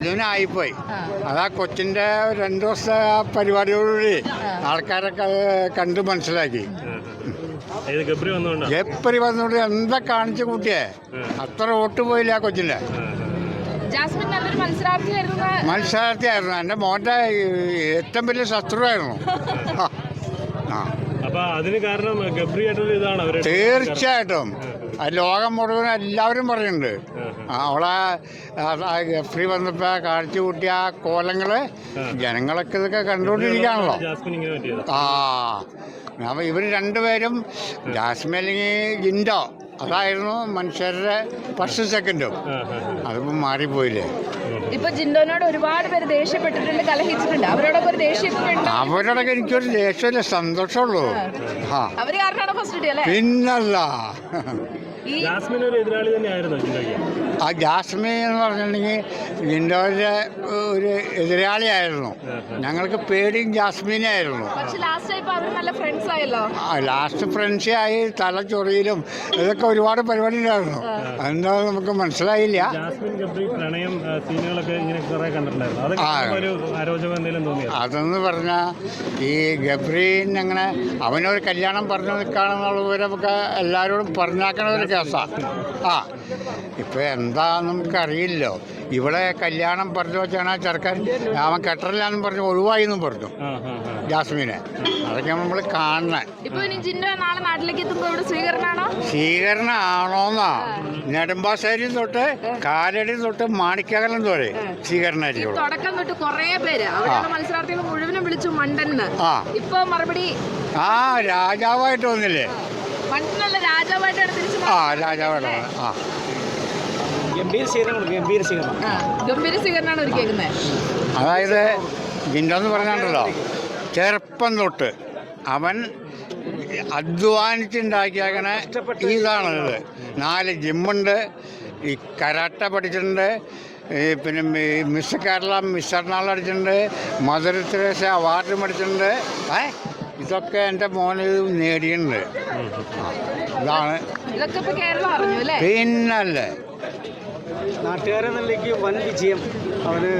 ഇതിനായിപ്പോയി അതാ കൊച്ചിന്റെ രണ്ടു ദിവസത്തെ ആ പരിപാടിയോടുകൂടി ആൾക്കാരൊക്കെ കണ്ടു മനസ്സിലാക്കി. ഏത് വന്നുകൊണ്ട് എന്താ കാണിച്ചു കൂട്ടിയേ? അത്ര വോട്ട് പോയില്ല ആ കൊച്ചിന്റെ മത്സരാർത്ഥിയായിരുന്നു. എന്റെ മത്സരാർത്ഥിയായിരുന്നു എന്റെ മോന്റെ ഏറ്റവും വലിയ ശത്രുവായിരുന്നു. ആ. അപ്പൊ അതിന് കാരണം ഇതാണ് തീർച്ചയായിട്ടും. ലോകം മുഴുവൻ എല്ലാവരും പറയുന്നുണ്ട്. അവളെ ഗഫ്രി വന്നപ്പോ കാഴ്ച കൂട്ടിയ ആ കോലങ്ങൾ ജനങ്ങളൊക്കെ ഇതൊക്കെ കണ്ടുകൊണ്ടിരിക്കുകയാണല്ലോ. ആ. അപ്പൊ ഇവർ രണ്ടുപേരും ജാസ്മിൻ അല്ലെങ്കിൽ ജിൻഡോ. അതായിരുന്നു മനുഷ്യരുടെ ഫസ്റ്റ് സെക്കൻഡും അതിപ്പോൾ മാറിപ്പോയില്ലേ? ഇപ്പൊ ജിൻഡോനോട് ഒരുപാട് പേര് ദേഷ്യപ്പെട്ടിട്ടുണ്ട് കലഹിച്ചിട്ടുണ്ട്. അവരോടൊക്കെ ഒരു ദേഷ്യമൊക്കെ ഉണ്ട്? അവരോടൊക്കെ എനിക്കൊരു ദേഷ്യമില്ല സന്തോഷമുള്ളൂ. ആ. അവർ കാരണമാണ് ഫസ്റ്റ് പിന്നല്ല. ജാസ്മിൻ ഒരു എതിരാളി തന്നെയായിരുന്നു ജിൻഡോയ്ക്ക് ആ ജാസ്മിൻ എന്ന് പറഞ്ഞിട്ടുണ്ടെങ്കിൽ ജിൻഡോയുടെ ഒരു എതിരാളിയായിരുന്നു. ഞങ്ങൾക്ക് പേടിയും ജാസ്മിനായിരുന്നു പക്ഷെ ലാസ്റ്റ് ഫ്രണ്ട്സേ ആയി തലച്ചൊറിയിലും ഇതൊക്കെ ഒരുപാട് പരിപാടി ഉണ്ടായിരുന്നു. എന്താ നമുക്ക് മനസ്സിലായില്ല. അതെന്ന് പറഞ്ഞാൽ ഈ ഗബ്രീൻ അങ്ങനെ അവനൊരു കല്യാണം പറഞ്ഞു നിൽക്കുകയാണെന്നുള്ള വിവരമൊക്കെ എല്ലാവരോടും പറഞ്ഞാക്കണ ഒരു ആ. ഇപ്പം എന്താന്ന് നമുക്കറിയില്ലോ. ഇവിടെ കല്യാണം പറഞ്ഞു വെച്ചാണ് ആ ചെറുക്കൻ അവൻ കെട്ടറില്ലാന്നും പറഞ്ഞു ഒഴിവായി എന്നും പറഞ്ഞു ജാസ്മിനെ. അതൊക്കെ നമ്മൾ കാണണേ സ്വീകരണം ആണോന്നാ നെടുമ്പാശ്ശേരി തൊട്ട് കാലടി തൊട്ട് മാണിക്കകലം തൊഴേ സ്വീകരണമായിരിക്കും തുടക്കം തൊട്ട് കുറേ പേര്. അവിടെയുള്ള മത്സരാർത്ഥികൾ മുഴുവനും വിളിച്ചു മണ്ടന്ന് ആ. ഇപ്പൊ മറുപടി ആ രാജാവായിട്ട് വന്നില്ലേ? മണ്ടനല്ല രാജാവായിട്ടാണ് തിരിച്ചു ആ. ആ. ഗംഭീര സ്വീകരണം ഗംഭീര സ്വീകരണം. ആ, ഗംഭീര സ്വീകരണമാണ് ഒരുക്കിയേക്കുന്നത് അതായത് ജിൻഡോന്ന് പറഞ്ഞാണ്ടല്ലോ ചെറുപ്പം തൊട്ട് അവൻ അധ്വാനിച്ചുണ്ടാക്കിയാക്കണ ഇതാണത്. നാല് ജിമ്മുണ്ട് ഈ കരാട്ട പഠിച്ചിട്ടുണ്ട് ഈ പിന്നെ മിസ് കേരള മിസ് എറണാകുളം അടിച്ചിട്ടുണ്ട് മധുര തെരേസ അവാർഡ് മേടിച്ചിട്ടുണ്ട് ഏ? ഇതൊക്കെ എന്റെ മോന് നേടിയിട്ടുണ്ട്. ഇതാണ്. ഇതൊക്കെ ഇപ്പൊ കേരളം അറിഞ്ഞു അല്ലേ? പിന്നല്ലേ. നാട്ടുകാരെന്നിലേക്ക് വൻ വിജയം. അവന്